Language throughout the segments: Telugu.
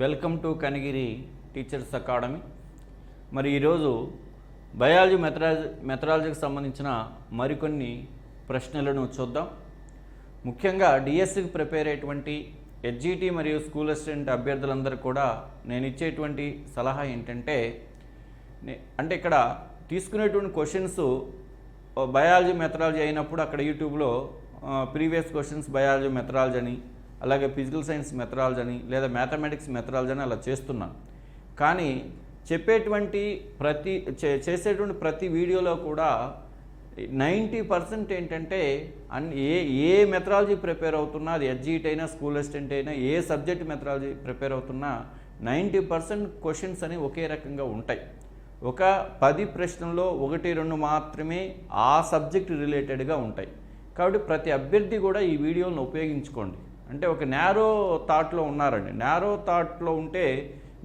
Welcome to Kanigiri teachers academy. మరి ఈరోజు బయాలజీ మెథడాలజీ మెథడాలజీకి సంబంధించిన మరికొన్ని ప్రశ్నలను చూద్దాం. ముఖ్యంగా డిఎస్సికి ప్రిపేర్ అయ్యేటువంటి హెచ్జిటి మరియు స్కూల్ అసిస్టెంట్ అభ్యర్థులందరూ కూడా నేను ఇచ్చేటువంటి సలహా ఏంటంటే అంటే ఇక్కడ తీసుకునేటువంటి క్వశ్చన్స్ బయాలజీ మెథడాలజీ అయినప్పుడు అక్కడ యూట్యూబ్లో ప్రీవియస్ క్వశ్చన్స్ బయాలజీ మెథడాలజీ అని అలాగే ఫిజికల్ సైన్స్ మెథడాలజీ అని లేదా మ్యాథమెటిక్స్ మెథడాలజీ అని అలా చేస్తున్నాను కానీ చెప్పేటువంటి ప్రతి చే- చేసేటువంటి ప్రతి వీడియోలో కూడా నైంటీ పర్సెంట్ ఏంటంటే అన్ని ఏ ఏ మెథడాలజీ ప్రిపేర్ అవుతున్నా అది ఎడ్జిట్ అయినా స్కూల్ అసిస్టెంట్ అయినా ఏ సబ్జెక్ట్ మెథడాలజీ ప్రిపేర్ అవుతున్నా నైంటీ పర్సెంట్ క్వశ్చన్స్ అనేవి ఒకే రకంగా ఉంటాయి. ఒక పది ప్రశ్నల్లో ఒకటి రెండు మాత్రమే ఆ సబ్జెక్ట్ రిలేటెడ్గా ఉంటాయి. కాబట్టి ప్రతి అభ్యర్థి కూడా ఈ వీడియోలను ఉపయోగించుకోండి. అంటే ఒక నేరో థాట్లో ఉన్నారండి. నేరో థాట్లో ఉంటే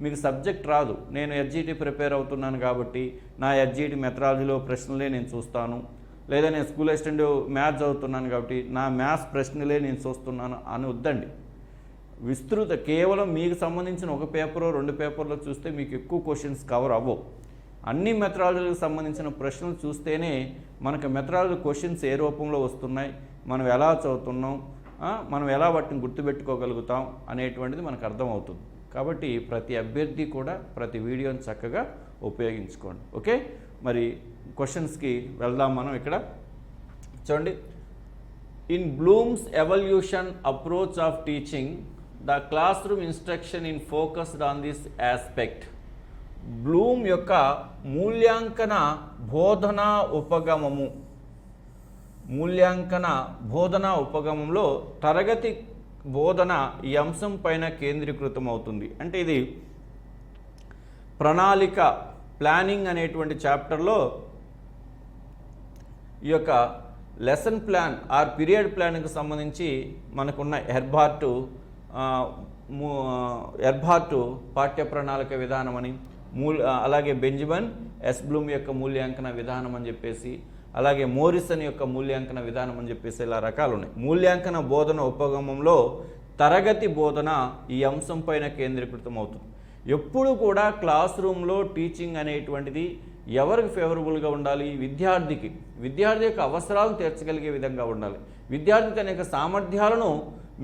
మీకు సబ్జెక్ట్ రాదు. నేను ఎడ్జిటి ప్రిపేర్ అవుతున్నాను కాబట్టి నా ఎడ్జిటి మెథడాలజీలో ప్రశ్నలే నేను చూస్తాను. లేదా నేను స్కూల్ అసిస్టెంట్ మ్యాథ్స్ చదువుతున్నాను కాబట్టి నా మ్యాథ్స్ ప్రశ్నలే నేను చూస్తున్నాను అని వద్దండి. విస్తృత కేవలం మీకు సంబంధించిన ఒక పేపర్ రెండు పేపర్లో చూస్తే మీకు ఎక్కువ క్వశ్చన్స్ కవర్ అవ్వవు. అన్ని మెథడాలజీలకు సంబంధించిన ప్రశ్నలు చూస్తేనే మనకు మెథడాలజీ క్వశ్చన్స్ ఏ రూపంలో వస్తున్నాయి? మనం ఎలా చదువుతున్నాం? మనం ఎలా వాటిని గుర్తుపెట్టుకోగలుగుతాం అనేటువంటిది మనకు అర్థమవుతుంది. కాబట్టి ప్రతి అభ్యర్థి కూడా ప్రతి వీడియోని చక్కగా ఉపయోగించుకోండి. ఓకే? మరి క్వశ్చన్స్కి వెళ్దాం మనం ఇక్కడ. చూడండి. In Bloom's evaluation approach of teaching the classroom instruction in focused on this aspect Bloom యొక్క మూల్యాంకన బోధనా ఉపగమము మూల్యాంకన బోధన ఉపగమంలో తరగతి బోధన ఈ అంశం పైన కేంద్రీకృతం అవుతుంది అంటే ఇది ప్రణాళిక ప్లానింగ్ అనేటువంటి చాప్టర్లో ఈ యొక్క లెసన్ ప్లాన్ ఆర్ పీరియడ్ ప్లాన్కి సంబంధించి మనకున్న ఎర్బార్టు ఎర్బార్టు పాఠ్య ప్రణాళిక విధానం అని మూల్ అలాగే బెంజమిన్ ఎస్ బ్లూమ్ యొక్క మూల్యాంకన విధానం అని చెప్పేసి అలాగే మోరిసన్ యొక్క మూల్యాంకన విధానం అని చెప్పేసి ఇలా రకాలు ఉన్నాయి. మూల్యాంకన బోధన ఉపగమంలో తరగతి బోధన ఈ అంశం పైన కేంద్రీకృతం అవుతుంది ఎప్పుడు కూడా క్లాస్ రూమ్లో టీచింగ్ అనేటువంటిది ఎవరికి ఫేవరబుల్గా ఉండాలి? విద్యార్థికి. విద్యార్థి యొక్క అవసరాలు తీర్చగలిగే విధంగా ఉండాలి. విద్యార్థి తన యొక్క సామర్థ్యాలను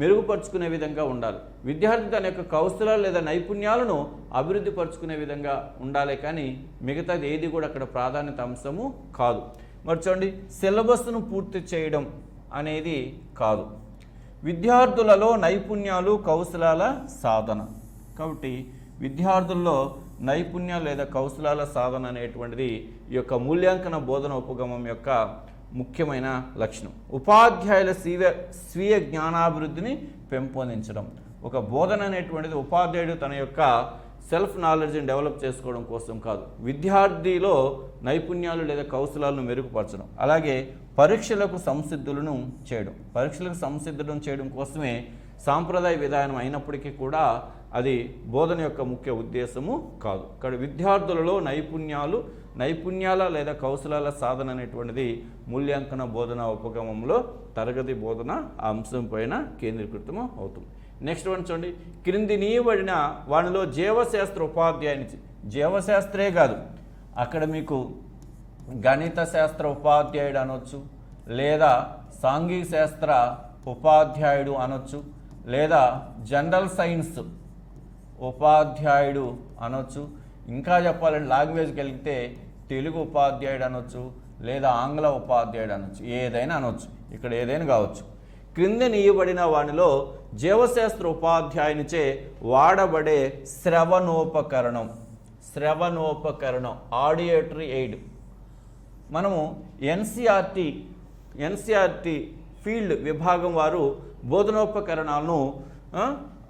మెరుగుపరుచుకునే విధంగా ఉండాలి. విద్యార్థి తన యొక్క కౌశలాలు లేదా నైపుణ్యాలను అభివృద్ధి పరుచుకునే విధంగా ఉండాలి. కానీ మిగతాది ఏది కూడా అక్కడ ప్రాధాన్యత అంశము కాదు. మరి చూడండి సిలబస్ను పూర్తి చేయడం అనేది కాదు. విద్యార్థులలో నైపుణ్యాలు కౌశలాల సాధన. కాబట్టి విద్యార్థుల్లో నైపుణ్యాలు లేదా కౌశలాల సాధన అనేటువంటిది ఈ యొక్క మూల్యాంకన బోధన ఉపగమం యొక్క ముఖ్యమైన లక్షణం. ఉపాధ్యాయుల స్వీయ స్వీయ జ్ఞానాభివృద్ధిని పెంపొందించడం. ఒక బోధన అనేటువంటిది ఉపాధ్యాయుడు తన యొక్క సెల్ఫ్ నాలెడ్జ్ని డెవలప్ చేసుకోవడం కోసం కాదు. విద్యార్థిలో నైపుణ్యాలు లేదా కౌశలాలను మెరుగుపరచడం అలాగే పరీక్షలకు సంసిద్ధులను చేయడం. పరీక్షలకు సంసిద్ధులను చేయడం కోసమే సాంప్రదాయ విధానం అయినప్పటికీ కూడా అది బోధన యొక్క ముఖ్య ఉద్దేశము కాదు. ఇక్కడ విద్యార్థులలో నైపుణ్యాలు నైపుణ్యాల లేదా కౌశలాల సాధన అనేటువంటిది మూల్యాంకన బోధన ఉపగమంలో తరగతి బోధన ఆ అంశం పైన కేంద్రీకృతము అవుతుంది నెక్స్ట్ వన్ చూడండి. క్రింది నీయబడిన వానిలో జీవశాస్త్ర ఉపాధ్యాయుని జీవశాస్త్రే కాదు. అక్కడ మీకు గణిత శాస్త్ర ఉపాధ్యాయుడు అనొచ్చు లేదా సాంఘిక శాస్త్ర ఉపాధ్యాయుడు అనొచ్చు లేదా జనరల్ సైన్స్ ఉపాధ్యాయుడు అనొచ్చు ఇంకా చెప్పాలంటే లాంగ్వేజ్కి వెళితే తెలుగు ఉపాధ్యాయుడు అనొచ్చు లేదా ఆంగ్ల ఉపాధ్యాయుడు అనొచ్చు ఏదైనా అనొచ్చు. ఇక్కడ ఏదైనా కావచ్చు. క్రింద నీయబడిన వానిలో జీవశాస్త్ర ఉపాధ్యాయునిచే వాడబడే శ్రవణోపకరణం. శ్రవణోపకరణం ఆడియేటరీ ఎయిడ్. మనము ఎన్సిఆర్టి ఎన్సిఆర్టి ఫీల్డ్ విభాగం వారు బోధనోపకరణాలను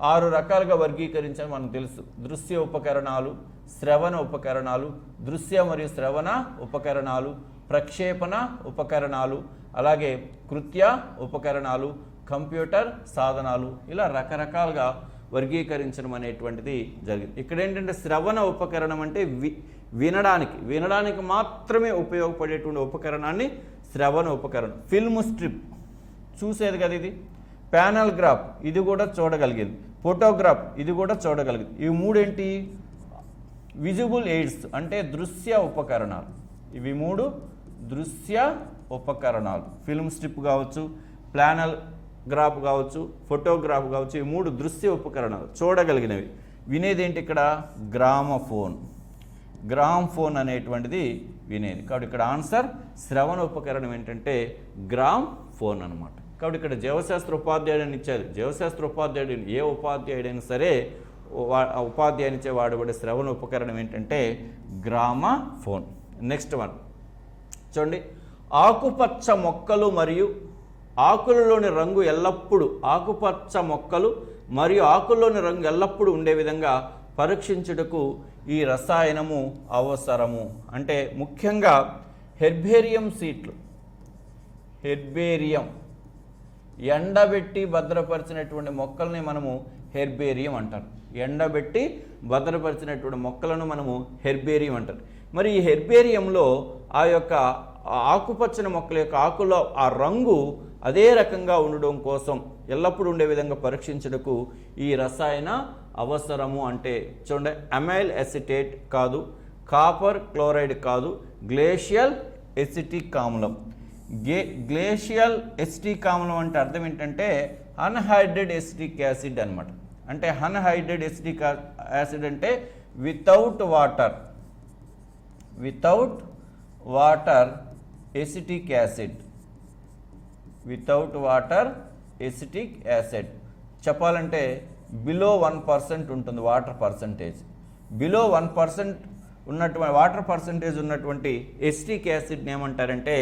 ఆరు రకాలుగా వర్గీకరించని మనకు తెలుసు. దృశ్య ఉపకరణాలు శ్రవణ ఉపకరణాలు దృశ్య మరియు శ్రవణ ఉపకరణాలు ప్రక్షేపణ ఉపకరణాలు అలాగే కృత్య ఉపకరణాలు కంప్యూటర్ సాధనాలు ఇలా రకరకాలుగా వర్గీకరించడం అనేటువంటిది జరిగింది. ఇక్కడ ఏంటంటే శ్రవణ ఉపకరణం అంటే వి వినడానికి వినడానికి మాత్రమే ఉపయోగపడేటువంటి ఉపకరణాన్ని శ్రవణ ఉపకరణం ఫిల్మ్ స్ట్రిప్. చూసేది కదా ఇది? ప్యానల్ గ్రాఫ్ ఇది కూడా చూడగలిగేది. ఫోటోగ్రాఫ్ ఇది కూడా చూడగలిగేది. ఇవి మూడేంటి? విజిబుల్ ఎయిడ్స్ అంటే దృశ్య ఉపకరణాలు. ఇవి మూడు దృశ్య ఉపకరణాలు. ఫిల్మ్ స్ట్రిప్ కావచ్చు ప్లానల్ గ్రాఫ్ కావచ్చు ఫోటోగ్రాఫ్ కావచ్చు ఈ మూడు దృశ్య ఉపకరణాలు చూడగలిగినవి. వినేది ఏంటి ఇక్కడ? గ్రామఫోన్. గ్రామ్ ఫోన్ అనేటువంటిది వినేది. కాబట్టి ఇక్కడ ఆన్సర్ శ్రవణ ఉపకరణం ఏంటంటే గ్రామ్ ఫోన్ అనమాట కాబట్టి ఇక్కడ జీవశాస్త్ర ఉపాధ్యాయుడిని ఇచ్చారు. జీవశాస్త్ర ఉపాధ్యాయుడు ఏ ఉపాధ్యాయుడైనా సరే వా- ఉపాధ్యాయునిచే వాడబడే శ్రవణ ఉపకరణం ఏంటంటే గ్రామ ఫోన్ నెక్స్ట్ వన్. చూడండి. ఆకుపచ్చ మొక్కలు మరియు ఆకులలోని రంగు ఎల్లప్పుడూ ఆకుపచ్చ మొక్కలు మరియు ఆకుల్లోని రంగు ఎల్లప్పుడూ ఉండే విధంగా పరీక్షించుటకు ఈ రసాయనము అవసరము. అంటే ముఖ్యంగా హెర్బేరియం సీట్లు. హెర్బేరియం. ఎండబెట్టి భద్రపరిచినటువంటి మొక్కల్ని మనము హెర్బేరియం అంటారు. ఎండబెట్టి భద్రపరిచినటువంటి మొక్కలను మనము హెర్బేరియం అంటారు. మరి ఈ హెర్బేరియంలో ఆ యొక్క ఆ ఆకుపచ్చని మొక్కల యొక్క ఆకులో ఆ రంగు అదే రకంగా ఉండడం కోసం ఎల్లప్పుడూ ఉండే విధంగా పరీక్షించుటకు ఈ రసాయన అవసరము అంటే చూడండి అమైల్ ఎసిటేట్ కాదు కాపర్ క్లోరైడ్ కాదు గ్లేషియల్ ఎసిటిక్ ఆమ్లం గే గ్లేషియల్ ఎసిటిక్ ఆమ్లం అంటే అర్థం ఏంటంటే అన్హైడ్రెడ్ ఎసిటిక్ యాసిడ్ అనమాట అంటే అన్హైడ్రెడ్ ఎసిటిక్ యాసిడ్ అంటే without water. Without water acetic acid without water acetic acid చెప్పాలంటే బిలో వన్ పర్సెంట్ ఉంటుంది water percentage below one percent ఉన్నటువంటి వాటర్ పర్సంటేజ్ ఉన్నటువంటి ఎస్టిక్ యాసిడ్ని ఏమంటారంటే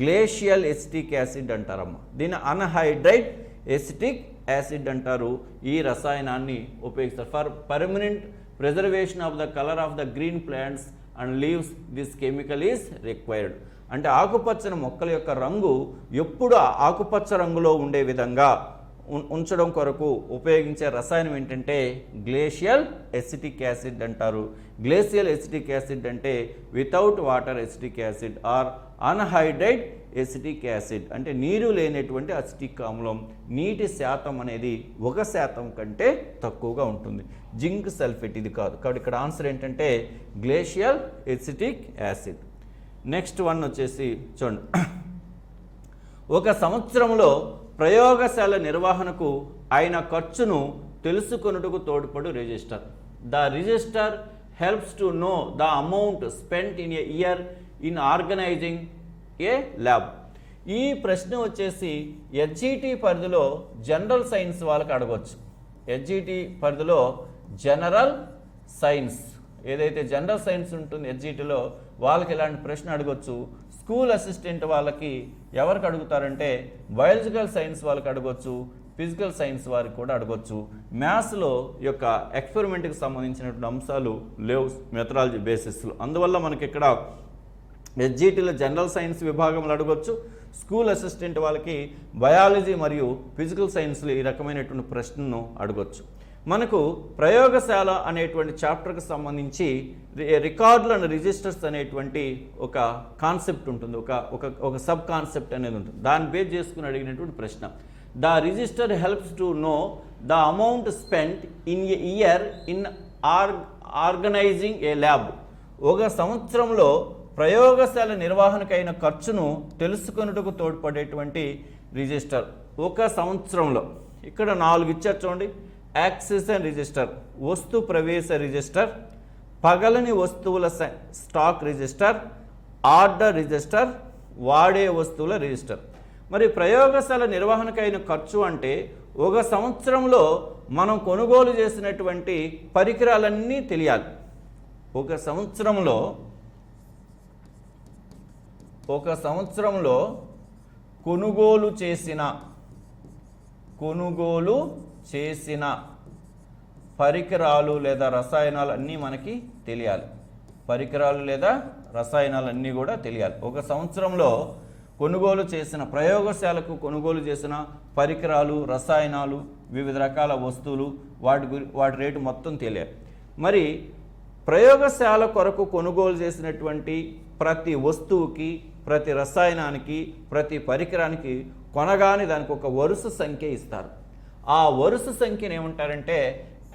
గ్లేషియల్ ఎస్టిక్ యాసిడ్ అంటారమ్మా. దీన్ని అన్హైడ్రైట్ ఎసిటిక్ యాసిడ్ అంటారు. ఈ రసాయనాన్ని ఉపయోగిస్తారు. For permanent preservation of the colour of the green plants and leaves this chemical is required అంటే ఆకుపచ్చని మొక్కల యొక్క రంగు ఎప్పుడు ఆకుపచ్చ రంగులో ఉండే విధంగా ఉం- ఉంచడం కొరకు ఉపయోగించే రసాయనం ఏంటంటే గ్లేషియల్ ఎసిటిక్ యాసిడ్ అంటారు. గ్లేషియల్ ఎసిటిక్ యాసిడ్ అంటే without water acetic acid or anhydride acetic acid. అంటే నీరు లేనటువంటి అసిటిక్ ఆమ్లం. నీటి శాతం అనేది ఒక శాతం కంటే తక్కువగా ఉంటుంది. జింక్ సల్ఫేట్ ఇది కాదు. కాబట్టి ఇక్కడ ఆన్సర్ ఏంటంటే glacial acetic acid. Next one వచ్చేసి చూడండి. ఒక సంవత్సరంలో ప్రయోగశాల నిర్వహణకు ఆయన ఖర్చును తెలుసుకొనుటకు తోడ్పడు register. The register helps to know the amount spent in a year in organising a lab ఈ ప్రశ్న వచ్చేసి హెచ్ఈటి పరిధిలో జనరల్ సైన్స్ వాళ్ళకి అడగవచ్చు హెచ్ఈటి పరిధిలో జనరల్ సైన్స్ ఏదైతే జనరల్ సైన్స్ ఉంటుంది హెచ్జిటిలో వాళ్ళకి ఇలాంటి ప్రశ్న అడగొచ్చు. స్కూల్ అసిస్టెంట్ వాళ్ళకి ఎవరికి అడుగుతారంటే బయాలజికల్ సైన్స్ వాళ్ళకి అడగొచ్చు ఫిజికల్ సైన్స్ వారికి కూడా అడగొచ్చు. మ్యాథ్స్లో యొక్క ఎక్స్పెరిమెంట్కి సంబంధించినటువంటి అంశాలు లేవు మెథడాలజీ బేసిస్లో. అందువల్ల మనకి ఇక్కడ ఎస్జిటిలో జనరల్ సైన్స్ విభాగంలో అడగొచ్చు. స్కూల్ అసిస్టెంట్ వాళ్ళకి బయాలజీ మరియు ఫిజికల్ సైన్స్లో ఈ రకమైనటువంటి ప్రశ్నను అడగొచ్చు. మనకు ప్రయోగశాల అనేటువంటి చాప్టర్కి సంబంధించి రికార్డులు అండ్ రిజిస్టర్స్ అనేటువంటి ఒక కాన్సెప్ట్ ఉంటుంది. ఒక ఒక ఒక సబ్ కాన్సెప్ట్ అనేది ఉంటుంది. దాన్ని బేస్ చేసుకుని అడిగినటువంటి ప్రశ్న. The register helps to know the amount spent in a year in or organising a lab. ఒక సంవత్సరంలో ప్రయోగశాల నిర్వహణకైన ఖర్చును తెలుసుకొనుటకు తోడ్పడేటువంటి రిజిస్టర్. ఒక సంవత్సరంలో. ఇక్కడ నాలుగు ఇచ్చారు చూడండి. యాక్సిజన్ రిజిస్టర్ వస్తు ప్రవేశ రిజిస్టర్ పగలని వస్తువుల స- స్టాక్ రిజిస్టర్ ఆర్డర్ రిజిస్టర్ వాడే వస్తువుల రిజిస్టర్. మరి ప్రయోగశాల నిర్వహణకైన ఖర్చు అంటే ఒక సంవత్సరంలో మనం కొనుగోలు చేసినటువంటి పరికరాలన్నీ తెలియాలి. ఒక సంవత్సరంలో ఒక సంవత్సరంలో కొనుగోలు చేసిన కొనుగోలు చేసిన పరికరాలు లేదా రసాయనాలు అన్నీ మనకి తెలియాలి. పరికరాలు లేదా రసాయనాలు అన్నీ కూడా తెలియాలి. ఒక సంవత్సరంలో కొనుగోలు చేసిన ప్రయోగశాలకు కొనుగోలు చేసిన పరికరాలు రసాయనాలు వివిధ రకాల వస్తువులు వాటి గురి వాటి రేటు మొత్తం తెలియాలి. మరి ప్రయోగశాల కొరకు కొనుగోలు చేసినటువంటి ప్రతి వస్తువుకి ప్రతి రసాయనానికి ప్రతి పరికరానికి కొనగానే దానికి ఒక వరుస సంఖ్య ఇస్తారు. ఆ వరుస సంఖ్యను ఏమంటారంటే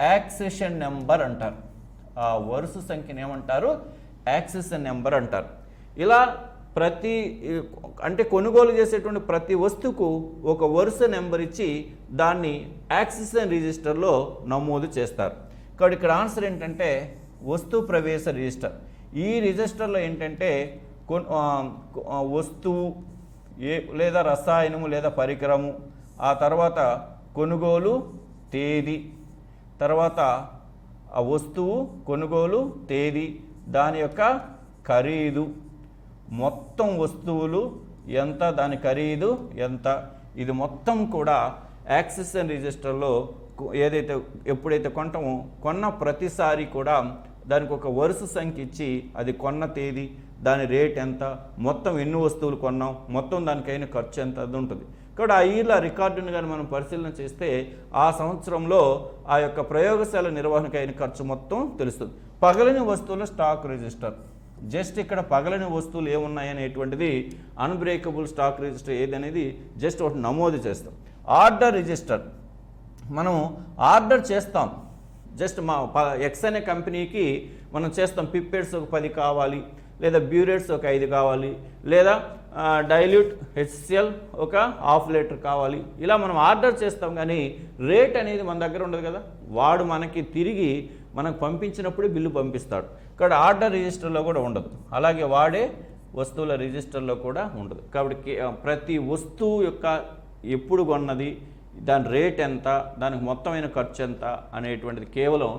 యాక్సెషన్ నెంబర్ అంటారు. ఆ వరుస సంఖ్యను ఏమంటారు? యాక్సెషన్ నెంబర్ అంటారు. ఇలా ప్రతి అంటే కొనుగోలు చేసేటువంటి ప్రతి వస్తువుకు ఒక వరుస నెంబర్ ఇచ్చి దాన్ని యాక్సిషన్ రిజిస్టర్లో నమోదు చేస్తారు. కాబట్టి ఇక్కడ ఆన్సర్ ఏంటంటే వస్తు ప్రవేశ రిజిస్టర్. ఈ రిజిస్టర్లో ఏంటంటే కొన్ వస్తువు ఏ లేదా రసాయనము లేదా పరికరము ఆ తర్వాత కొనుగోలు తేదీ. తర్వాత ఆ వస్తువు కొనుగోలు తేదీ. దాని యొక్క ఖరీదు. మొత్తం వస్తువులు ఎంత దాని ఖరీదు ఎంత? ఇది మొత్తం కూడా యాక్సిస్ అండ్ రిజిస్టర్లో ఏదైతే ఎప్పుడైతే కొంటామో కొన్న ప్రతిసారి కూడా దానికి ఒక వరుస సంఖ్య ఇచ్చి అది కొన్న తేదీ దాని రేట్ ఎంత? మొత్తం ఎన్ని వస్తువులు కొన్నాం? మొత్తం దానికైన ఖర్చు ఎంత? అది ఉంటుంది. ఇక్కడ ఆ ఈల రికార్డుని కానీ మనం పరిశీలన చేస్తే ఆ సంవత్సరంలో ఆ యొక్క ప్రయోగశాల నిర్వహణకు అయిన ఖర్చు మొత్తం తెలుస్తుంది. పగలని వస్తువుల స్టాక్ రిజిస్టర్. జస్ట్ ఇక్కడ పగలని వస్తువులు ఏమున్నాయనేటువంటిది అన్బ్రేకబుల్ స్టాక్ రిజిస్టర్ ఏదనేది జస్ట్ ఒకటి నమోదు చేస్తాం. Order register. మనం ఆర్డర్ చేస్తాం. జస్ట్ మా ప- ఎక్స్ అనే కంపెనీకి మనం చేస్తాం పిప్పెడ్స్ ఒక పది కావాలి లేదా బ్యూరేట్స్ ఒక ఐదు కావాలి లేదా డైల్యూట్ హెచ్సిఎల్ ఒక హాఫ్ లీటర్ కావాలి. ఇలా మనం ఆర్డర్ చేస్తాం కానీ రేట్ అనేది మన దగ్గర ఉండదు కదా. వాడు మనకి తిరిగి మనకు పంపించినప్పుడు బిల్లు పంపిస్తాడు. ఇక్కడ ఆర్డర్ రిజిస్టర్లో కూడా ఉండదు. అలాగే వాడే వస్తువుల రిజిస్టర్లో కూడా ఉండదు. కాబట్టి ప్రతి వస్తువు యొక్క ఎప్పుడు కొన్నది దాని రేట్ ఎంత దానికి మొత్తమైన ఖర్చు ఎంత అనేటువంటిది కేవలం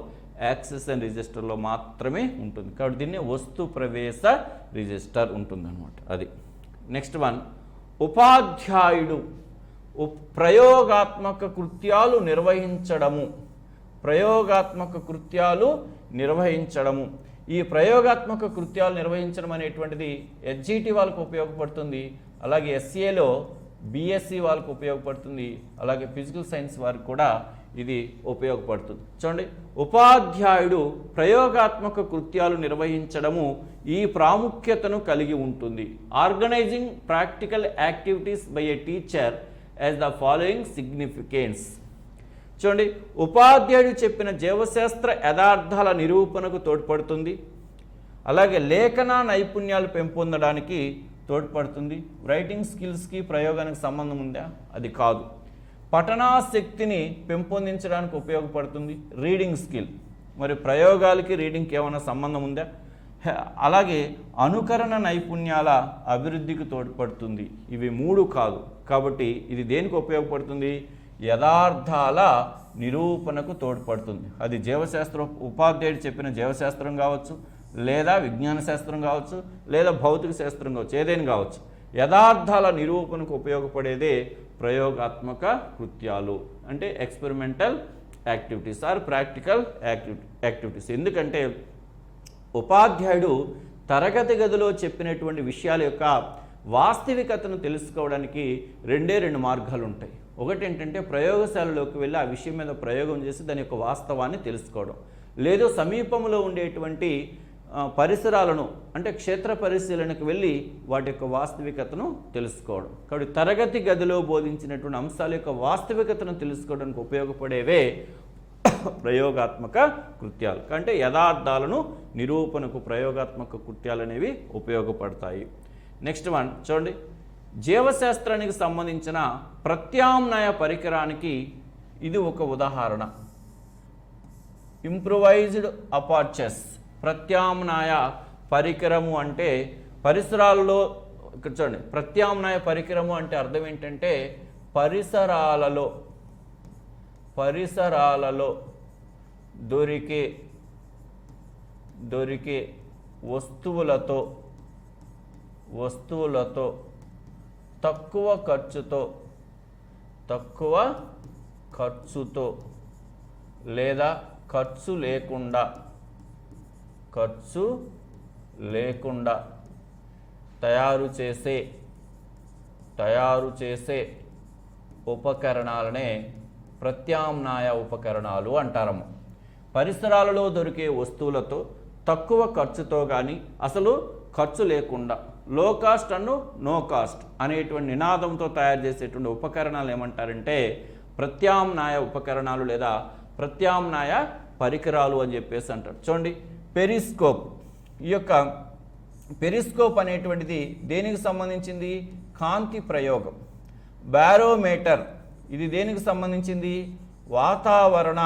యాక్సెస్ అండ్ రిజిస్టర్లో మాత్రమే ఉంటుంది. కాబట్టి దీన్ని వస్తు ప్రవేశ రిజిస్టర్ ఉంటుందన్నమాట. అది. నెక్స్ట్ వన్ ఉపాధ్యాయుడు ప్రయోగాత్మక కృత్యాలు నిర్వహించడము. ప్రయోగాత్మక కృత్యాలు నిర్వహించడము. ఈ ప్రయోగాత్మక కృత్యాలు నిర్వహించడం అనేటువంటిది ఎస్జిటి వాళ్ళకు ఉపయోగపడుతుంది. అలాగే ఎస్సీఏలో బీఎస్సీ వాళ్ళకు ఉపయోగపడుతుంది. అలాగే ఫిజికల్ సైన్స్ వారికి కూడా ఇది ఉపయోగపడుతుంది. చూడండి ఉపాధ్యాయుడు ప్రయోగాత్మక కృత్యాలు నిర్వహించడము ఈ ప్రాముఖ్యతను కలిగి ఉంటుంది. Organising practical activities by a teacher as the following significance చూడండి ఉపాధ్యాయుడు చెప్పిన జీవశాస్త్ర యథార్థాల నిరూపణకు తోడ్పడుతుంది. అలాగే లేఖన నైపుణ్యాలు పెంపొందడానికి తోడ్పడుతుంది. రైటింగ్ స్కిల్స్కి ప్రయోగానికి సంబంధం ఉందా? అది కాదు. పఠనాశక్తిని పెంపొందించడానికి ఉపయోగపడుతుంది రీడింగ్ స్కిల్ మరి ప్రయోగాలకి రీడింగ్కి ఏమైనా సంబంధం ఉందా? అలాగే అనుకరణ నైపుణ్యాల అభివృద్ధికి తోడ్పడుతుంది. ఇవి మూడు కాదు. కాబట్టి ఇది దేనికి ఉపయోగపడుతుంది? యథార్థాల నిరూపణకు తోడ్పడుతుంది. అది జీవశాస్త్ర ఉపాధ్యాయుడు చెప్పిన జీవశాస్త్రం కావచ్చు లేదా విజ్ఞాన శాస్త్రం కావచ్చు లేదా భౌతిక శాస్త్రం కావచ్చు ఏదైనా కావచ్చు. యథార్థాల నిరూపణకు ఉపయోగపడేదే ప్రయోగాత్మక కృత్యాలు అంటే experimental activities or practical activities ఎందుకంటే ఉపాధ్యాయుడు తరగతి గదిలో చెప్పినటువంటి విషయాల యొక్క వాస్తవికతను తెలుసుకోవడానికి రెండే రెండు మార్గాలు ఉంటాయి. ఒకటి ఏంటంటే ప్రయోగశాలలోకి వెళ్ళి ఆ విషయం మీద ప్రయోగం చేసి దాని యొక్క వాస్తవాన్ని తెలుసుకోవడం. లేదు సమీపంలో ఉండేటువంటి పరిసరాలను అంటే క్షేత్ర పరిశీలనకు వెళ్ళి వాటి యొక్క వాస్తవికతను తెలుసుకోవడం. కాబట్టి తరగతి గదిలో బోధించినటువంటి అంశాల యొక్క వాస్తవికతను తెలుసుకోవడానికి ఉపయోగపడేవే ప్రయోగాత్మక కృత్యాలు. అంటే యథార్థాలను నిరూపణకు ప్రయోగాత్మక కృత్యాలు అనేవి ఉపయోగపడతాయి. నెక్స్ట్ వన్ చూడండి. జీవశాస్త్రానికి సంబంధించిన ప్రత్యామ్నాయ పరికరానికి ఇది ఒక ఉదాహరణ. ఇంప్రొవైజ్డ్ అపార్చెస్ ప్రత్యామ్నాయ పరికరము అంటే పరిసరాలలో ఇక్కడ చూడండి ప్రత్యామ్నాయ పరికరము అంటే అర్థం ఏంటంటే పరిసరాలలో పరిసరాలలో దొరికే దొరికే వస్తువులతో వస్తువులతో తక్కువ ఖర్చుతో తక్కువ ఖర్చుతో లేదా ఖర్చు లేకుండా ఖర్చు లేకుండా తయారు చేసే తయారు చేసే ఉపకరణాలనే ప్రత్యామ్నాయ ఉపకరణాలు అంటారము. పరిసరాలలో దొరికే వస్తువులతో తక్కువ ఖర్చుతో కానీ అసలు ఖర్చు లేకుండా లో కాస్ట్ అను నో కాస్ట్ అనేటువంటి నినాదంతో తయారు చేసేటువంటి ఉపకరణాలు ఏమంటారంటే ప్రత్యామ్నాయ ఉపకరణాలు లేదా ప్రత్యామ్నాయ పరికరాలు అని చెప్పేసి అంటారు. చూడండి పెరిస్కోప్. ఈ యొక్క పెరిస్కోప్ అనేటువంటిది దేనికి సంబంధించింది? కాంతి ప్రయోగం. బారోమీటర్. ఇది దేనికి సంబంధించింది? వాతావరణ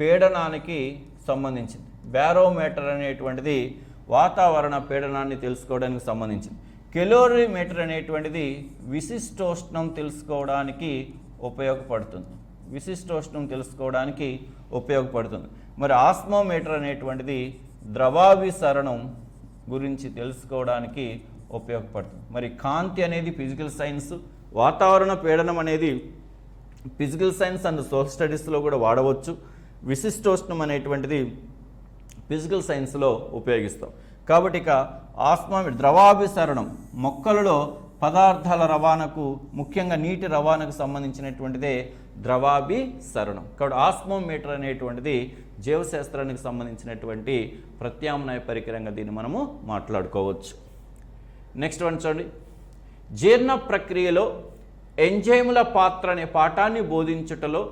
పీడనానికి సంబంధించింది. బారోమీటర్ అనేటువంటిది వాతావరణ పీడనాన్ని తెలుసుకోవడానికి సంబంధించింది. కెలోరీమీటర్ అనేటువంటిది విశిష్టోష్ణం తెలుసుకోవడానికి ఉపయోగపడుతుంది. విశిష్టోష్ణం తెలుసుకోవడానికి ఉపయోగపడుతుంది. మరి ఆస్మోమీటర్ అనేటువంటిది ద్రవాభిసరణం గురించి తెలుసుకోవడానికి ఉపయోగపడుతుంది. మరి కాంతి అనేది ఫిజికల్ సైన్స్ వాతావరణ పీడనం అనేది ఫిజికల్ సైన్స్ అండ్ సోషల్ స్టడీస్లో కూడా వాడవచ్చు. విశిష్టోష్ణం అనేటువంటిది ఫిజికల్ సైన్స్లో ఉపయోగిస్తాం. కాబట్టి ఇక ఆస్మా ద్రవాభిసరణం మొక్కలలో పదార్థాల రవాణాకు ముఖ్యంగా నీటి రవాణాకు సంబంధించినటువంటిదే ద్రవాభిసరణం. కాబట్టి ఆస్మోమీటర్ అనేటువంటిది జీవశాస్త్రానికి సంబంధించినటువంటి ప్రత్యామ్నాయ పరికరంగా దీన్ని మనము మాట్లాడుకోవచ్చు. నెక్స్ట్ వన్ చూడండి. జీర్ణ ప్రక్రియలో ఎంజైముల పాత్ర అనే పాఠాన్ని బోధించుటలో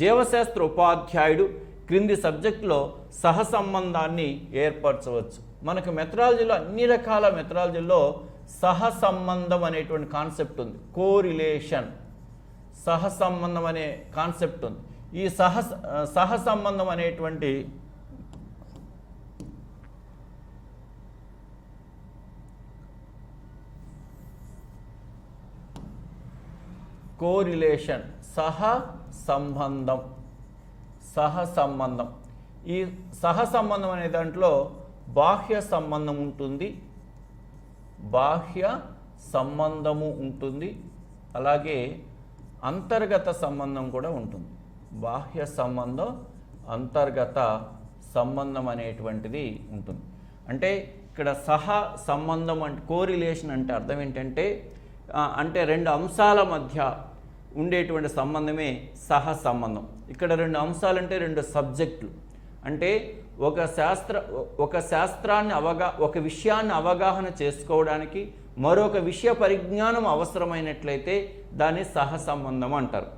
జీవశాస్త్ర ఉపాధ్యాయుడు క్రింది సబ్జెక్టులో సహసంబంధాన్ని ఏర్పరచవచ్చు. మనకు మెథడాలజీలో అన్ని రకాల మెథడాలజీలో సహసంబంధం అనేటువంటి కాన్సెప్ట్ ఉంది. కోరిలేషన్. సహసంబంధం అనే కాన్సెప్ట్ ఉంది. ఈ సహ సహసంబంధం అనేటువంటి కోరిలేషన్ సహ సంబంధం సహ సంబంధం ఈ సహ సంబంధం అనే దాంట్లో బాహ్య సంబంధం ఉంటుంది. బాహ్య సంబంధము ఉంటుంది. అలాగే అంతర్గత సంబంధం కూడా ఉంటుంది. బాహ్య సంబంధం అంతర్గత సంబంధం అనేటువంటిది ఉంటుంది. అంటే ఇక్కడ సహ సంబంధం అంటే కోరిలేషన్ అంటే అర్థం ఏంటంటే అంటే రెండు అంశాల మధ్య ఉండేటువంటి సంబంధమే సహ సంబంధం. ఇక్కడ రెండు అంశాలంటే రెండు సబ్జెక్టులు. అంటే ఒక శాస్త్ర ఒక శాస్త్రాన్ని అవగా ఒక విషయాన్ని అవగాహన చేసుకోవడానికి మరొక విషయ పరిజ్ఞానం అవసరమైనట్లయితే దాన్ని సహ సంబంధం అంటారు.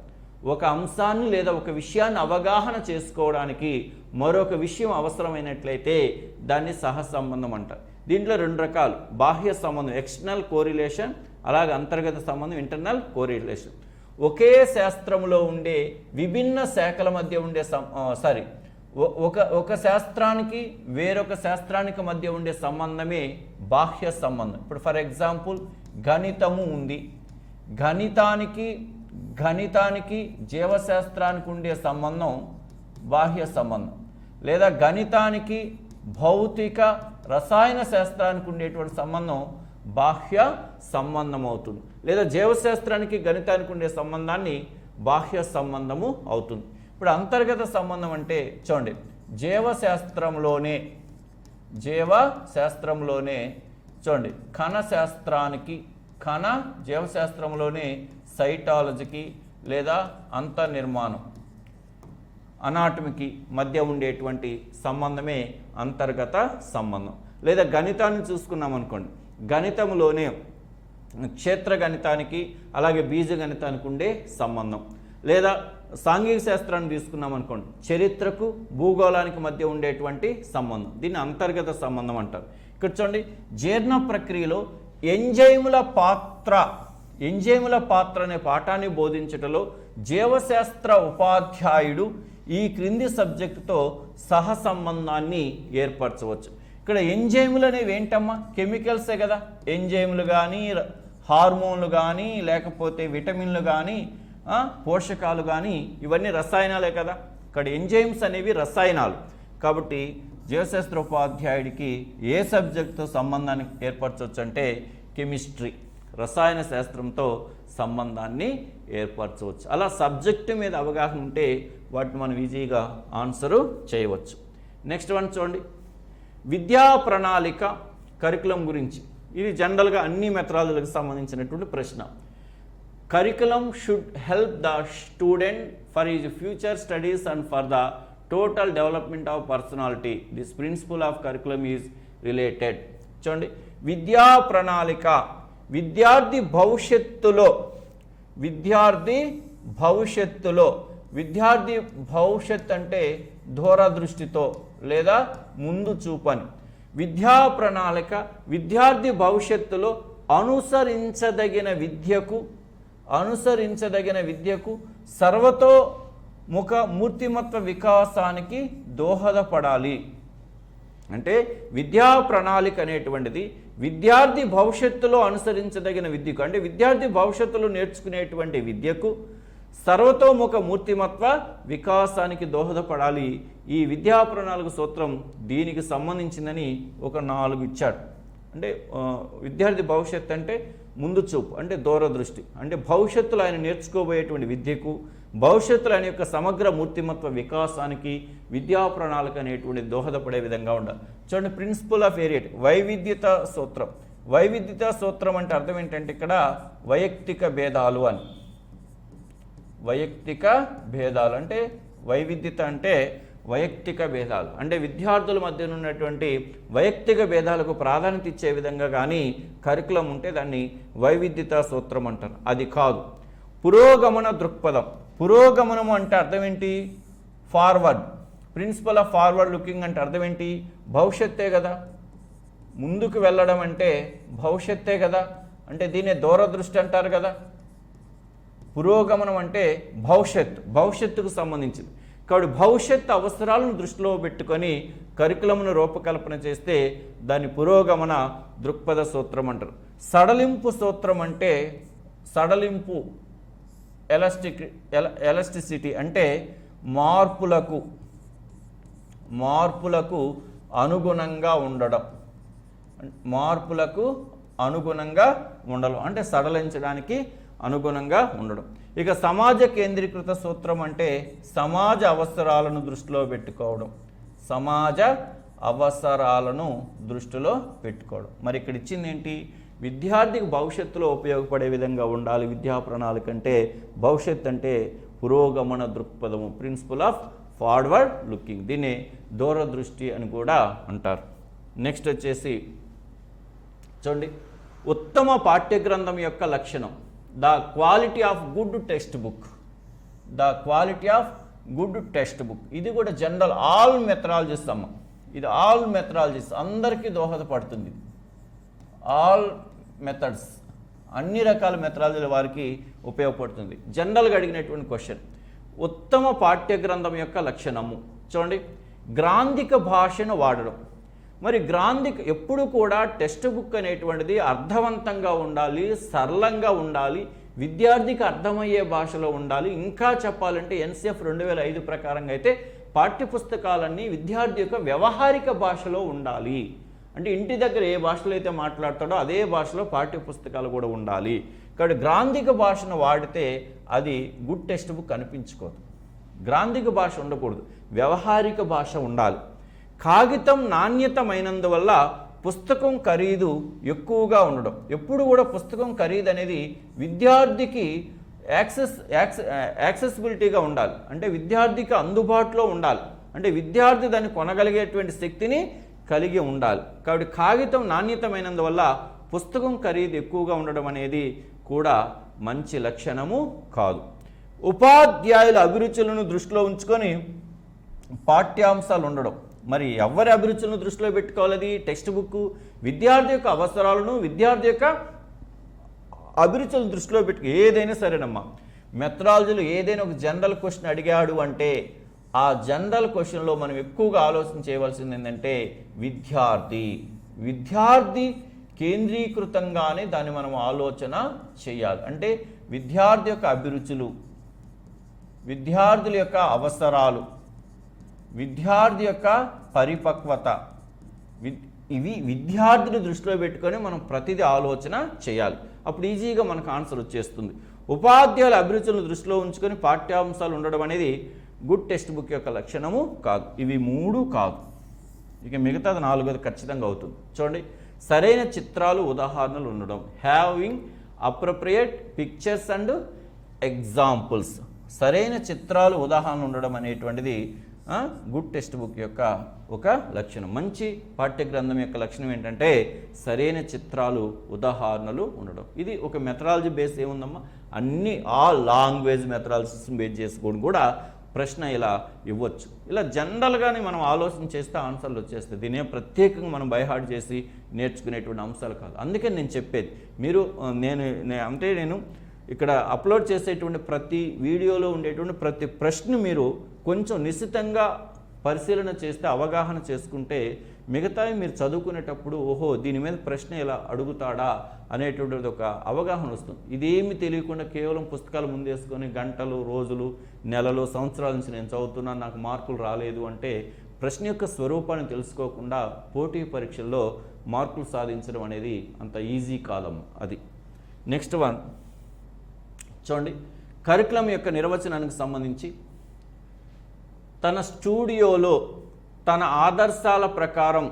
ఒక అంశాన్ని లేదా ఒక విషయాన్ని అవగాహన చేసుకోవడానికి మరొక విషయం అవసరమైనట్లయితే దాన్ని సహ సంబంధం అంటారు. దీంట్లో రెండు రకాలు. బాహ్య సంబంధం ఎక్స్టర్నల్ కోరిలేషన్ అలాగే అంతర్గత సంబంధం ఇంటర్నల్ కోరిలేషన్ ఒకే శాస్త్రంలో ఉండే విభిన్న శాఖల మధ్య ఉండే సం సారీ ఒక ఒక శాస్త్రానికి వేరొక శాస్త్రానికి మధ్య ఉండే సంబంధమే బాహ్య సంబంధం. ఇప్పుడు ఫర్ ఎగ్జాంపుల్ గణితము ఉంది. గణితానికి గణితానికి జీవశాస్త్రానికి ఉండే సంబంధం బాహ్య సంబంధం. లేదా గణితానికి భౌతిక రసాయన శాస్త్రానికి ఉండేటువంటి సంబంధం బాహ్య సంబంధం అవుతుంది లేదా జీవశాస్త్రానికి గణితానికి ఉండే సంబంధాన్ని బాహ్య సంబంధము అవుతుంది. ఇప్పుడు అంతర్గత సంబంధం అంటే చూడండి జీవశాస్త్రంలోనే జీవ శాస్త్రంలోనే చూడండి కణ శాస్త్రానికి కణ జీవశాస్త్రంలోనే సైటాలజీకి లేదా అంతర్నిర్మాణం అనాటమికి మధ్య ఉండేటువంటి సంబంధమే అంతర్గత సంబంధం. లేదా గణితాన్ని చూసుకున్నాం అనుకోండి గణితంలోనే క్షేత్ర గణితానికి అలాగే బీజ గణితానికి ఉండే సంబంధం. లేదా సాంఘిక శాస్త్రాన్ని తీసుకున్నాం అనుకోండి. చరిత్రకు భూగోళానికి మధ్య ఉండేటువంటి సంబంధం. దీన్ని అంతర్గత సంబంధం అంటారు. ఇక్కడ చూడండి జీర్ణ ప్రక్రియలో ఎంజైముల పాత్ర ఎంజైముల పాత్ర అనే పాఠాన్ని బోధించటలో జీవశాస్త్ర ఉపాధ్యాయుడు ఈ క్రింది సబ్జెక్టుతో సహ సంబంధాన్ని ఏర్పరచవచ్చు. ఇక్కడ ఎంజైములు అనేవి ఏంటమ్మా? కెమికల్సే కదా. ఎంజైములు కానీ హార్మోన్లు కానీ లేకపోతే విటమిన్లు కానీ పోషకాలు కానీ ఇవన్నీ రసాయనాలే కదా. ఇక్కడ ఎంజైమ్స్ అనేవి రసాయనాలు. కాబట్టి జీవశాస్త్ర ఉపాధ్యాయుడికి ఏ సబ్జెక్టుతో సంబంధాన్ని ఏర్పరచవచ్చు అంటే కెమిస్ట్రీ రసాయన శాస్త్రంతో సంబంధాన్ని ఏర్పరచవచ్చు. అలా సబ్జెక్టు మీద అవగాహన ఉంటే వాటిని మనం ఈజీగా ఆన్సరు చేయవచ్చు. నెక్స్ట్ వన్ చూడండి. విద్యా ప్రణాళిక కరికులం గురించి. ఇది జనరల్గా అన్ని మెథడాలజీలకు సంబంధించినటువంటి ప్రశ్న. Curriculum should help the student for is future studies and for the total development of personality this principle of curriculum is related చూడండి. విద్యా ప్రణాళిక విద్యార్థి భవిష్యత్తులో విద్యార్థి భవిష్యత్తులో విద్యార్థి భవిష్యత్ అంటే దూరదృష్టితో లేదా ముందు చూపని. విద్యా ప్రణాళిక విద్యార్థి భవిష్యత్తులో అనుసరించదగిన విద్యకు అనుసరించదగిన విద్యకు సర్వతో ముఖ మూర్తిమత్వ వికాసానికి దోహదపడాలి. అంటే విద్యా ప్రణాళిక అనేటువంటిది విద్యార్థి భవిష్యత్తులో అనుసరించదగిన విద్యకు అంటే విద్యార్థి భవిష్యత్తులో నేర్చుకునేటువంటి విద్యకు సర్వతోముఖ మూర్తిమత్వ వికాసానికి దోహదపడాలి. ఈ విద్యా ప్రణాళిక సూత్రం దీనికి సంబంధించిందని ఒక నాలుగు ఇచ్చాడు అంటే విద్యార్థి భవిష్యత్ అంటే ముందు చూపు అంటే దూరదృష్టి అంటే భవిష్యత్తులో ఆయన నేర్చుకోబోయేటువంటి విద్యకు భవిష్యత్తులో ఆయన యొక్క సమగ్ర మూర్తిమత్వ వికాసానికి విద్యా ప్రణాళిక అనేటువంటి దోహదపడే విధంగా ఉండాలి. చూడండి ప్రిన్సిపల్ ఆఫ్ ఏరియట్ వైవిధ్యత సూత్రం. వైవిధ్యత సూత్రం అంటే అర్థం ఏంటంటే ఇక్కడ వైయక్తిక భేదాలు అని. వైయక్తిక భేదాలు అంటే వైవిధ్యత అంటే వైయక్తిక భేదాలు. అంటే విద్యార్థుల మధ్య ఉన్నటువంటి వైయక్తిక భేదాలకు ప్రాధాన్యత ఇచ్చే విధంగా కానీ కరికులం ఉంటే దాన్ని వైవిధ్యత సూత్రం అంటారు. అది కాదు. పురోగమన దృక్పథం. పురోగమనం అంటే అర్థం ఏంటి? Forward. Principle of forward looking అంటే అర్థం ఏంటి? భవిష్యత్తే కదా. ముందుకు వెళ్ళడం అంటే భవిష్యత్తే కదా. అంటే దీనే దూరదృష్టి అంటారు కదా. పురోగమనం అంటే భవిష్యత్. భవిష్యత్తుకు సంబంధించింది. కాబట్టి భవిష్యత్ అవసరాలను దృష్టిలో పెట్టుకొని కరికులమును రూపకల్పన చేస్తే దాని పురోగమన దృక్పథ సూత్రం అంటారు. సడలింపు సూత్రం అంటే సడలింపు ఎలాస్టిక్ ఎల ఎలాస్టిసిటీ అంటే మార్పులకు మార్పులకు అనుగుణంగా ఉండడం. మార్పులకు అనుగుణంగా ఉండడం. అంటే సడలించడానికి అనుగుణంగా ఉండడం. ఇక సమాజ కేంద్రీకృత సూత్రం అంటే సమాజ అవసరాలను దృష్టిలో పెట్టుకోవడం. సమాజ అవసరాలను దృష్టిలో పెట్టుకోవడం. మరి ఇక్కడ ఇచ్చింది ఏంటి విద్యార్థికి భవిష్యత్తులో ఉపయోగపడే విధంగా ఉండాలి విద్యా ప్రణాళిక అంటే భవిష్యత్ అంటే పురోగమన దృక్పథము ప్రిన్సిపల్ ఆఫ్ ఫార్వర్డ్ లుకింగ్ దీన్ని దూరదృష్టి అని కూడా అంటారు. నెక్స్ట్ వచ్చేసి చూడండి. ఉత్తమ పాఠ్యగ్రంథం యొక్క లక్షణం. The quality of good text book. The quality of good text book. ఇది కూడా జనరల్ ఆల్ మెథడాలజీస్ అమ్మ. ఇది ఆల్ మెథడాలజీస్ అందరికీ దోహదపడుతుంది ఆల్ మెథడ్స్. అన్ని రకాల మెథడాలజీల వారికి ఉపయోగపడుతుంది. జనరల్గా అడిగినటువంటి క్వశ్చన్. ఉత్తమ పాఠ్య గ్రంథం యొక్క లక్షణము. చూడండి. గ్రాంధిక భాషను వాడడం. మరి గ్రాంధిక ఎప్పుడు కూడా టెక్స్ట్ బుక్ అనేటువంటిది అర్థవంతంగా ఉండాలి సరళంగా ఉండాలి విద్యార్థికి అర్థమయ్యే భాషలో ఉండాలి. ఇంకా చెప్పాలంటే ఎన్సిఎఫ్ రెండు వేల ఐదు ప్రకారంగా అయితే పాఠ్యపుస్తకాలన్నీ విద్యార్థి యొక్క వ్యవహారిక భాషలో ఉండాలి. అంటే ఇంటి దగ్గర ఏ భాషలో అయితే మాట్లాడతాడో అదే భాషలో పాఠ్యపుస్తకాలు కూడా ఉండాలి. కాబట్టి గ్రాంధిక భాషను వాడితే అది గుడ్ టెక్స్ట్ బుక్ అనిపించుకోదు. గ్రాంధిక భాష ఉండకూడదు. వ్యవహారిక భాష ఉండాలి. కాగితం నాణ్యతమైనందువల్ల పుస్తకం ఖరీదు ఎక్కువగా ఉండడం. ఎప్పుడు కూడా పుస్తకం ఖరీదు అనేది విద్యార్థికి యాక్సెస్ యాక్సె యాక్సెసిబిలిటీగా ఉండాలి. అంటే విద్యార్థికి అందుబాటులో ఉండాలి. అంటే విద్యార్థి దాన్ని కొనగలిగేటువంటి శక్తిని కలిగి ఉండాలి. కాబట్టి కాగితం నాణ్యతమైనందువల్ల పుస్తకం ఖరీదు ఎక్కువగా ఉండడం అనేది కూడా మంచి లక్షణము కాదు. ఉపాధ్యాయుల అభిరుచులను దృష్టిలో ఉంచుకొని పాఠ్యాంశాలు ఉండడం. మరి ఎవరి అభిరుచులను దృష్టిలో పెట్టుకోవాలి? టెక్స్ట్ బుక్ విద్యార్థి యొక్క అవసరాలను విద్యార్థి యొక్క అభిరుచులను దృష్టిలో పెట్టుకు ఏదైనా సరేనమ్మా. మెథడాలజీలో ఏదైనా ఒక జనరల్ క్వశ్చన్ అడిగాడు అంటే ఆ జనరల్ క్వశ్చన్లో మనం ఎక్కువగా ఆలోచన చేయవలసింది ఏంటంటే విద్యార్థి. విద్యార్థి కేంద్రీకృతంగానే దాన్ని మనం ఆలోచన చేయాలి. అంటే విద్యార్థి యొక్క అభిరుచులు విద్యార్థుల యొక్క అవసరాలు విద్యార్థి యొక్క పరిపక్వత. ఇవి విద్యార్థిని దృష్టిలో పెట్టుకొని మనం ప్రతిదీ ఆలోచన చేయాలి. అప్పుడు ఈజీగా మనకు ఆన్సర్ వచ్చేస్తుంది. ఉపాధ్యాయుల అభిరుచులను దృష్టిలో ఉంచుకొని పాఠ్యాంశాలు ఉండడం అనేది గుడ్ టెక్స్ట్ బుక్ యొక్క లక్షణము కాదు. ఇవి మూడు కాదు. ఇక మిగతాది నాలుగోది ఖచ్చితంగా అవుతుంది. చూడండి సరైన చిత్రాలు ఉదాహరణలు ఉండడం. Having appropriate pictures and examples సరైన చిత్రాలు ఉదాహరణలు ఉండడం అనేటువంటిది గుడ్ టెక్స్ట్ బుక్ యొక్క ఒక లక్షణం. మంచి పాఠ్య గ్రంథం యొక్క లక్షణం ఏంటంటే సరైన చిత్రాలు ఉదాహరణలు ఉండడం. ఇది ఒక మెథడాలజీ బేస్ ఏముందమ్మా? అన్ని ఆల్ లాంగ్వేజ్ మెథడాలజీస్ బేస్ చేసుకొని కూడా ప్రశ్న ఇలా ఇవ్వచ్చు. ఇలా జనరల్గానే మనం ఆలోచన చేస్తే ఆన్సర్లు వచ్చేస్తాయి. దీని ప్రత్యేకంగా మనం బైహార్డ్ చేసి నేర్చుకునేటువంటి అంశాలు కాదు. అందుకే నేను చెప్పేది మీరు నేను అంటే నేను ఇక్కడ అప్లోడ్ చేసేటువంటి ప్రతి వీడియోలో ఉండేటువంటి ప్రతి ప్రశ్న మీరు కొంచెం నిశ్చితంగా పరిశీలన చేస్తే అవగాహన చేసుకుంటే మిగతావి మీరు చదువుకునేటప్పుడు ఓహో దీని మీద ప్రశ్న ఇలా అడుగుతాడా అనేటువంటిది ఒక అవగాహన వస్తుంది. ఇదేమి తెలియకుండా కేవలం పుస్తకాలు ముందేసుకొని గంటలు రోజులు నెలలు సంవత్సరాల నుంచి నేను చదువుతున్నాను నాకు మార్కులు రాలేదు అంటే ప్రశ్న యొక్క స్వరూపాన్ని తెలుసుకోకుండా పోటీ పరీక్షల్లో మార్కులు సాధించడం అనేది అంత ఈజీ కాలం అది. Next one. చూడండి. కరికులం యొక్క నిర్వచనానికి సంబంధించి తన స్టూడియోలో తన ఆదర్శాల ప్రకారం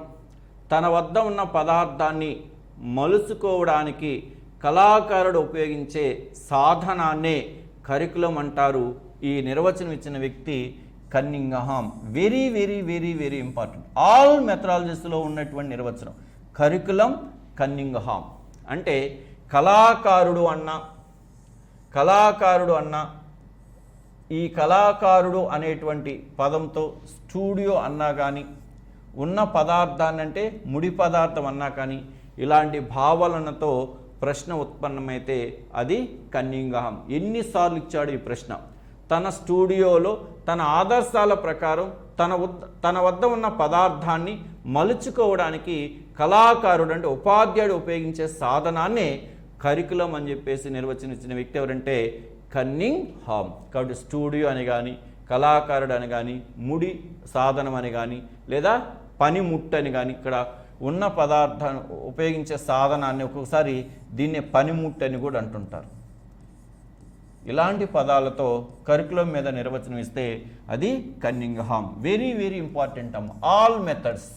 తన వద్ద ఉన్న పదార్థాన్ని మలుసుకోవడానికి కళాకారుడు ఉపయోగించే సాధనాన్నే కరికులం అంటారు. ఈ నిర్వచనం ఇచ్చిన వ్యక్తి Cunningham. Very very very very important all మెథడాలజీస్లో ఉన్నటువంటి నిర్వచనం. కరికులం కన్నింగహాం అంటే కళాకారుడు అన్న కళాకారుడు అన్న ఈ కళాకారుడు అనేటువంటి పదంతో స్టూడియో అన్నా కానీ ఉన్న పదార్థాన్ని అంటే ముడి పదార్థం అన్నా కానీ ఇలాంటి భావనలతో ప్రశ్న ఉత్పన్నమైతే అది కన్నింగహం. ఎన్నిసార్లు ఇచ్చాడు ఈ ప్రశ్న? తన స్టూడియోలో తన ఆదర్శాల ప్రకారం తన వద్ద తన వద్ద ఉన్న పదార్థాన్ని మలుచుకోవడానికి కళాకారుడు అంటే ఉపాధ్యాయుడు ఉపయోగించే సాధనాన్నే కరికులం అని చెప్పేసి నిర్వచనించిన వ్యక్తి ఎవరంటే కన్నింగ్ హామ్. కాబట్టి స్టూడియో అని కానీ కళాకారుడు అని కానీ ముడి సాధనం అని కానీ లేదా పనిముట్టు అని కానీ ఇక్కడ ఉన్న పదార్థాన్ని ఉపయోగించే సాధనాన్ని ఒక్కొక్కసారి దీన్నే పనిముట్టు అని కూడా అంటుంటారు. ఇలాంటి పదాలతో కరికులం మీద నిర్వచనం ఇస్తే అది Cunningham. Very very important అమ్మ. ఆల్ మెథడ్స్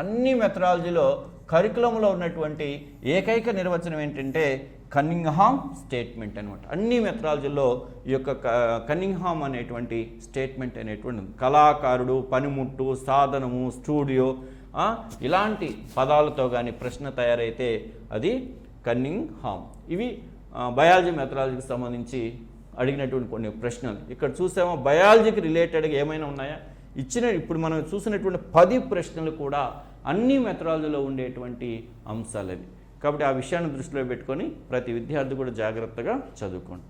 అన్ని మెథడాలజీలో కరికులంలో ఉన్నటువంటి ఏకైక నిర్వచనం ఏంటంటే కన్నింగ్హామ్ స్టేట్మెంట్ అనమాట అన్ని మెథడాలజీలో ఈ యొక్క కన్నింగ్హామ్ అనేటువంటి స్టేట్మెంట్ అనేటువంటి కళాకారుడు పనిముట్టు సాధనము స్టూడియో ఇలాంటి పదాలతో కానీ ప్రశ్న తయారైతే అది కన్నింగ్ హామ్ ఇవి బయాలజీ మెథడాలజీకి సంబంధించి అడిగినటువంటి కొన్ని ప్రశ్నలు. ఇక్కడ చూసామో బయాలజీకి రిలేటెడ్గా ఏమైనా ఉన్నాయా? ఇచ్చిన ఇప్పుడు మనం చూసినటువంటి పది ప్రశ్నలు కూడా అన్ని మెథడాలజీలో ఉండేటువంటి అంశాలు అవి కాబట్టి ఆ విషయాన్ని దృష్టిలో పెట్టుకొని ప్రతి విద్యార్థి కూడా జాగ్రత్తగా చదువుకోండి.